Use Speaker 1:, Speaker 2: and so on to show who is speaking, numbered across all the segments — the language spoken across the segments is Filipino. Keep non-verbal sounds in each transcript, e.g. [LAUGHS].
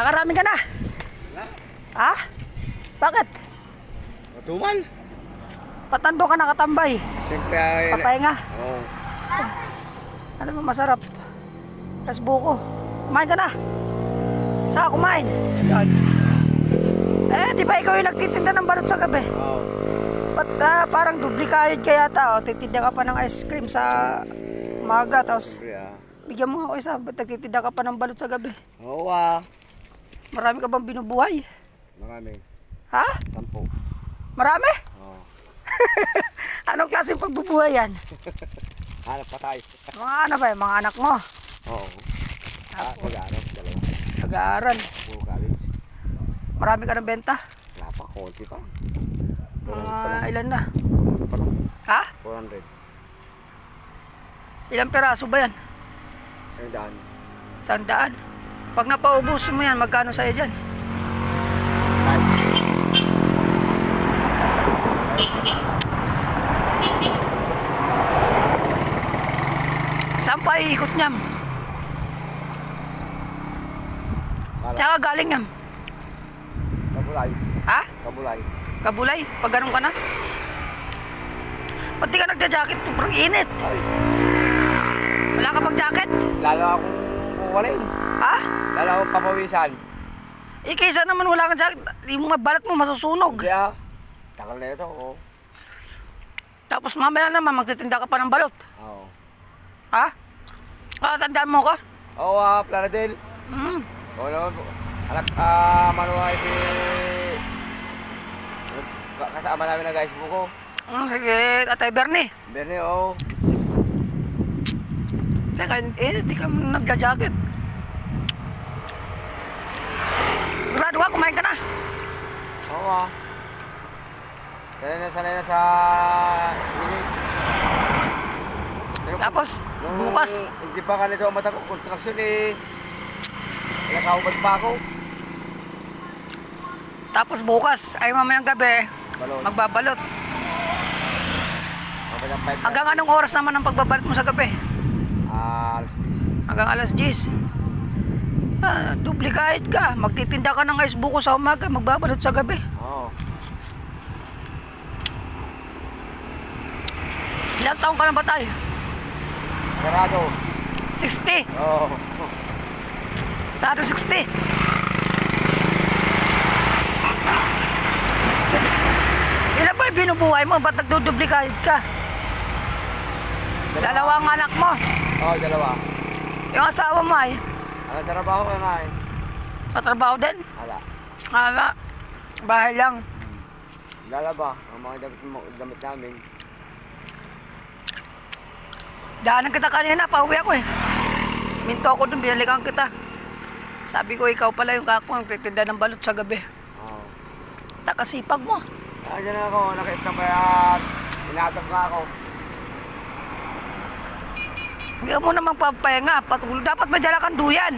Speaker 1: Nakarami ka na.
Speaker 2: Wala.
Speaker 1: Ha? Bakit?
Speaker 2: Matuman.
Speaker 1: Patando ka nakatambay.
Speaker 2: Siyempre ay...
Speaker 1: Papahinga.
Speaker 2: Oo.
Speaker 1: Ano ba masarap? Tapos buko. Kumain ka na. Saka kumain.
Speaker 2: Yan.
Speaker 1: Eh, di ba ikaw yung nagtitinda ng balot sa gabi?
Speaker 2: Oo.
Speaker 1: Ba't ah, parang duplikayod ka yata? O, titinda ka pa ng ice cream sa maga. Tapos
Speaker 2: Siyempre ah.
Speaker 1: bigyan mo ako isa. Ba't nagtitinda ka pa ng balot sa gabi?
Speaker 2: Oo ah.
Speaker 1: Marami ka bang binubuhay?
Speaker 2: Marami.
Speaker 1: Ha?
Speaker 2: Sampo.
Speaker 1: Marami?
Speaker 2: Oo. [LAUGHS]
Speaker 1: Anong klaseng pagbubuhay yan? [LAUGHS]
Speaker 2: Hanap pa tayo.
Speaker 1: Mga ano ba mga anak mo?
Speaker 2: Oo. Ah, mag-aarap. Dalawa.
Speaker 1: Nag-aaral.
Speaker 2: Puro college.
Speaker 1: Marami ka ng benta?
Speaker 2: Wala pa. Konti pa.
Speaker 1: Mga ilan na?
Speaker 2: Ano?
Speaker 1: Ha?
Speaker 2: 400.
Speaker 1: Ilang peraso ba yan?
Speaker 2: Isang daan.
Speaker 1: Sandaan. Pag napaubusin mo yan, magkano sa'yo dyan? Saan pa iikot?
Speaker 2: Kala.
Speaker 1: Tsaka galing yan.
Speaker 2: Kabulay.
Speaker 1: Ha?
Speaker 2: Kabulay.
Speaker 1: Kabulay? Pag ganun ka na? Ba't di ka nagja-jacket? Sobrang init.
Speaker 2: Ay.
Speaker 1: Wala ka pang jacket?
Speaker 2: Lalo akong kukunin.
Speaker 1: Ha?
Speaker 2: Lalo akong papawisan.
Speaker 1: Eh, kaysa naman wala kang jacket, yung mga balat mo masusunog.
Speaker 2: Kaya. Takal na ito. Oo.
Speaker 1: Tapos mamaya naman, magtitinda ka pa ng balot.
Speaker 2: Oo.
Speaker 1: Ha? Ah, tandaan mo ka?
Speaker 2: Oo ah, Plaradel.
Speaker 1: Hmm.
Speaker 2: Oo naman po. Anak, ah, manuhay si... Ka- Kasama namin na guys buko.
Speaker 1: Hmm, sige, Tatay Bernie.
Speaker 2: Bernie, oo.
Speaker 1: Teka, eh, di ka nagja-jacket. Ka, kumain ka na.
Speaker 2: Oo ah. Sanay na sanay na sa... init. Pero
Speaker 1: Tapos,
Speaker 2: nung
Speaker 1: bukas,
Speaker 2: Hindi pa kanito ang mata ko, construction eh. Nakahubad pa ako.
Speaker 1: tapos bukas, ay mamayang gabi,
Speaker 2: Balon.
Speaker 1: magbabalot. Hanggang anong oras naman ang pagbabalot mo sa gabi?
Speaker 2: Ah, alas 10.
Speaker 1: Hanggang alas 10. Ah, duplikahit ka. Magtitinda ka ng ice buko sa umaga, magbabalot sa gabi.
Speaker 2: Oo.
Speaker 1: Ilang taong ka na ba tayo?
Speaker 2: Sarado.
Speaker 1: 60.
Speaker 2: Oo.
Speaker 1: Tado 60. Ilan ba yung binubuhay mo? Ba't nagduduplikahit ka? Dalawa ang anak mo.
Speaker 2: Oo, dalawa.
Speaker 1: Yung asawa mo ay
Speaker 2: Ano trabaho ka nga eh?
Speaker 1: katrabaho din.
Speaker 2: Wala.
Speaker 1: Ala, bahay lang.
Speaker 2: Lalaba. Ang mga damit, damit namin.
Speaker 1: Daanan kita kanina, pauwi ako eh. Minto ako dun, binalikan kita. Sabi ko, ikaw pala yung kako ang titinda ng balot sa gabi.
Speaker 2: Oo.
Speaker 1: Takasipag mo.
Speaker 2: Nandiyan na ako. Nakita pa at inatak na ako.
Speaker 1: Hindi mo namang papahinga. Patulog. Dapat may dala kang duyan.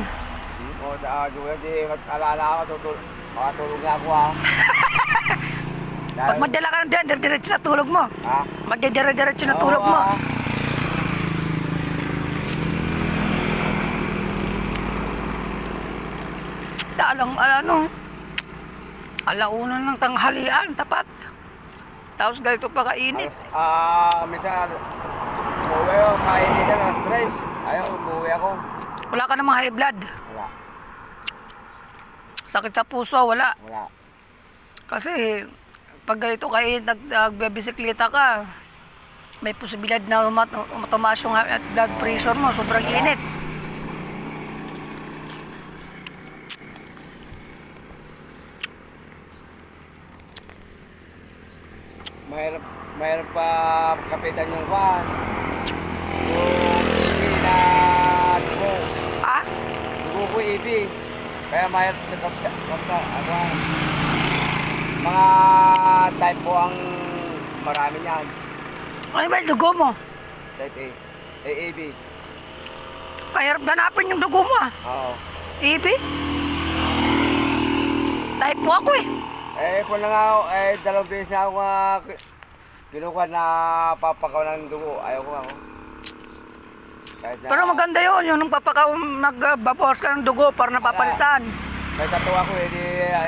Speaker 2: O, sa Julia, di mag-alala ako. Tutul makatulog na ako ha. [LAUGHS]
Speaker 1: Pag magdala ka ng duyan, dire-diretso na tulog mo.
Speaker 2: Ha?
Speaker 1: Magdidire-diretso na tulog mo.
Speaker 2: ah.
Speaker 1: Alang, ano, alauna ng tanghalian, tapat. Tapos ganito pa kainit.
Speaker 2: Ah, minsan, umuwi ako, kainitan ng stress. Ayaw, umuwi ako.
Speaker 1: Wala ka namang high blood.
Speaker 2: Wala,
Speaker 1: Sakit sa puso, wala.
Speaker 2: wala.
Speaker 1: Kasi pag ganito kayo nag, nagbibisikleta ka, may posibilidad na umat, yung blood pressure mo, sobrang init.
Speaker 2: Mahirap, mahirap pa kapitan yung van. Yung ibi na dugo.
Speaker 1: Ha?
Speaker 2: Ibi. Kaya mahirap na kapta, kapta, ano, mga type po ang marami niyan.
Speaker 1: Ano ba yung dugo mo?
Speaker 2: Type A. AAB.
Speaker 1: Kaya hanapin yung dugo mo ah.
Speaker 2: Oo.
Speaker 1: Ibi? Type po ako eh.
Speaker 2: Eh, kung na nga ako, eh, dalawang beses na ako nga kinukuha na papakaw ng dugo. Ayaw ko ako. Na,
Speaker 1: Pero maganda yun, yung nung papakaw, nagbabawas ka ng dugo para napapalitan.
Speaker 2: may tattoo ako eh. Di,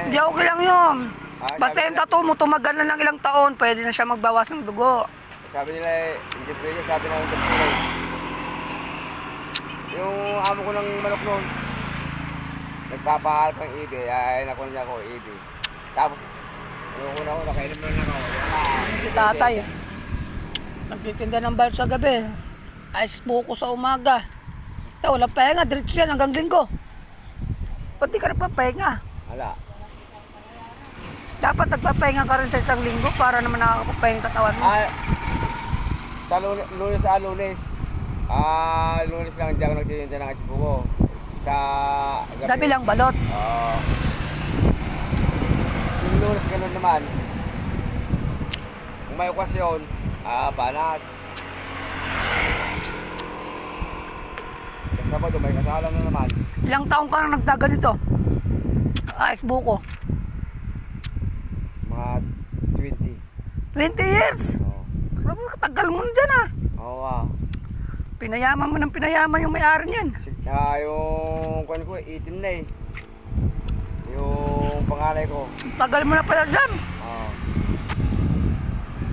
Speaker 1: Hindi okay lang yun.
Speaker 2: Ah,
Speaker 1: Basta yung tattoo mo, tumagal na lang ilang taon, pwede na siya magbawas ng dugo.
Speaker 2: Sabi nila eh, hindi pwede, sabi ng doktor eh. Yung amo ko ng manok noon, nagpapahalap ng ibi, ay nakuha niya ako ibi. Tapos, yung una ko, nakainom na lang ako.
Speaker 1: Si tatay, nagtitinda ng bayot sa gabi. Ice buko sa umaga. Ito, walang pahinga, diretso yan hanggang linggo. Pati ka nagpapahinga.
Speaker 2: Wala.
Speaker 1: Dapat nagpapahinga ka rin sa isang linggo para naman nakakapahinga katawan mo.
Speaker 2: Ah, sa lunes, lunes sa lunes. Ah, lunes lang diyan ako nagtitinda ng ice buko. Sa
Speaker 1: Gabi lang balot.
Speaker 2: Oo. yung lunes ganun naman. Kung may okasyon, ah, banat. Sa Sabado, may kasalan na naman.
Speaker 1: Ilang taong ka nang nagdaganito? Ice buko.
Speaker 2: Mga 20.
Speaker 1: 20 years.
Speaker 2: Oo.
Speaker 1: Grabe, katagal mo na dyan ah.
Speaker 2: Oo ah.
Speaker 1: Pinayaman mo ng pinayaman yung may-ari niyan.
Speaker 2: Ah, yung kwan ko, 18 na eh. Yung pangalay ko.
Speaker 1: Tagal mo na pala dyan.
Speaker 2: Oo.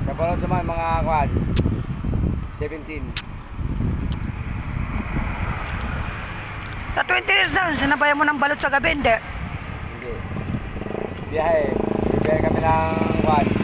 Speaker 2: Sa balot naman, mga kwan, 17.
Speaker 1: Sa 20 years na, sinabayan mo ng balot sa gabi, hindi.
Speaker 2: Hindi. Biyahe. Biyahe kami ng kwan.